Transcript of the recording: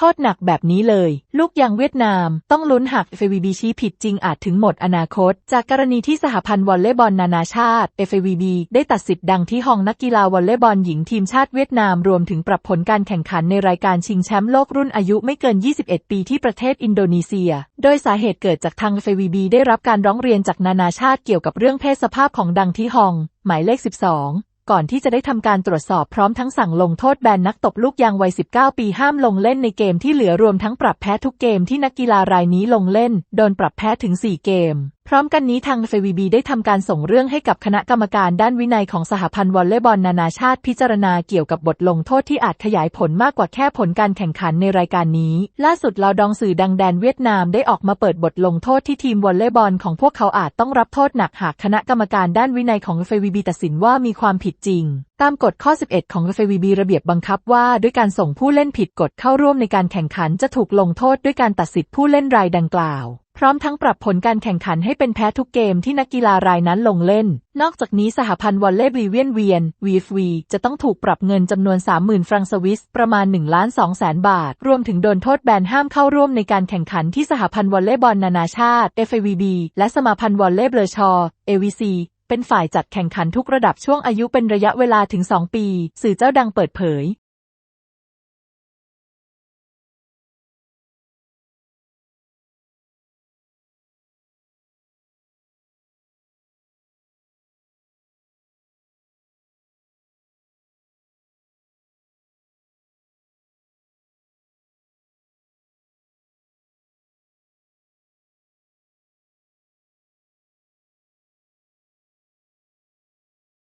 โทษหนักแบบนี้เลย ลูกยางเวียดนามต้องลุ้นหาก FAVB ชี้ผิดจริงอาจถึงหมดอนาคต จากกรณีที่สหพันธ์วอลเลย์บอลนานาชาติ FAVB ได้ตัดสิทธิ์ดังที่ห้องนักกีฬาวอลเลย์บอลหญิงทีมชาติเวียดนามรวมถึงปรับผลการแข่งขันในรายการชิงแชมป์โลกรุ่นอายุไม่เกิน 21 ปีที่ประเทศอินโดนีเซีย โดยสาเหตุเกิดจากทาง FAVB ได้รับการร้องเรียนจากนานาชาติเกี่ยวกับเรื่องเพศสภาพของดังที่ฮอง หมายเลข 12 ก่อนที่จะได้ทำการตรวจสอบพร้อมทั้งสั่งลงโทษแบนนักตบลูกยางวัย 19 ปีห้ามลงเล่นในเกมที่เหลือรวมทั้งปรับแพ้ทุกเกมที่นักกีฬารายนี้ลงเล่น โดนปรับแพ้ถึง 4 เกม พร้อมกันนี้ทาง FVB ได้ทำการส่งเรื่องให้กับคณะกรรมการด้านวินัยของสหพันธ์วอลเลย์บอลนานาชาติพิจารณาเกี่ยวกับบทลงโทษที่อาจขยายผลมากกว่าแค่ผลการแข่งขันในรายการนี้ ล่าสุดลาวดองสื่อดังแดนเวียดนามได้ออกมาเปิดบทลงโทษที่ทีมวอลเลย์บอลของพวกเขาอาจต้องรับโทษหนักหากคณะกรรมการด้านวินัยของ FVB ตัดสินว่ามีความผิดจริง ตามกฎข้อ 11 ของ FVB ระเบียบบังคับว่า ด้วยการส่งผู้เล่นผิดกฎเข้าร่วมในการแข่งขันจะถูกลงโทษด้วยการตัดสิทธิ์ผู้เล่นรายดังกล่าว พร้อมทั้งปรับผลการแข่งขันให้เป็นแพ้ทุกเกมที่นักกีฬารายนั้นลงเล่น นอกจากนี้สหพันธ์วอลเลย์บเวียนเวียน VFV จะต้องถูกปรับเงินจำนวน 30,000 ฟรังสวิส ประมาณ1ล้าน2แสนบาท รวมถึงโดนโทษแบนห้ามเข้าร่วมในการแข่งขันที่สหพันธ์วอลเลย์บอลนานาชาติ FIVB และสมาพันธ์วอลเลย์เบลชอ AVC เป็นฝ่ายจัดแข่งขันทุกระดับช่วงอายุเป็นระยะเวลาถึง 2 ปี สื่อเจ้าดังเปิดเผย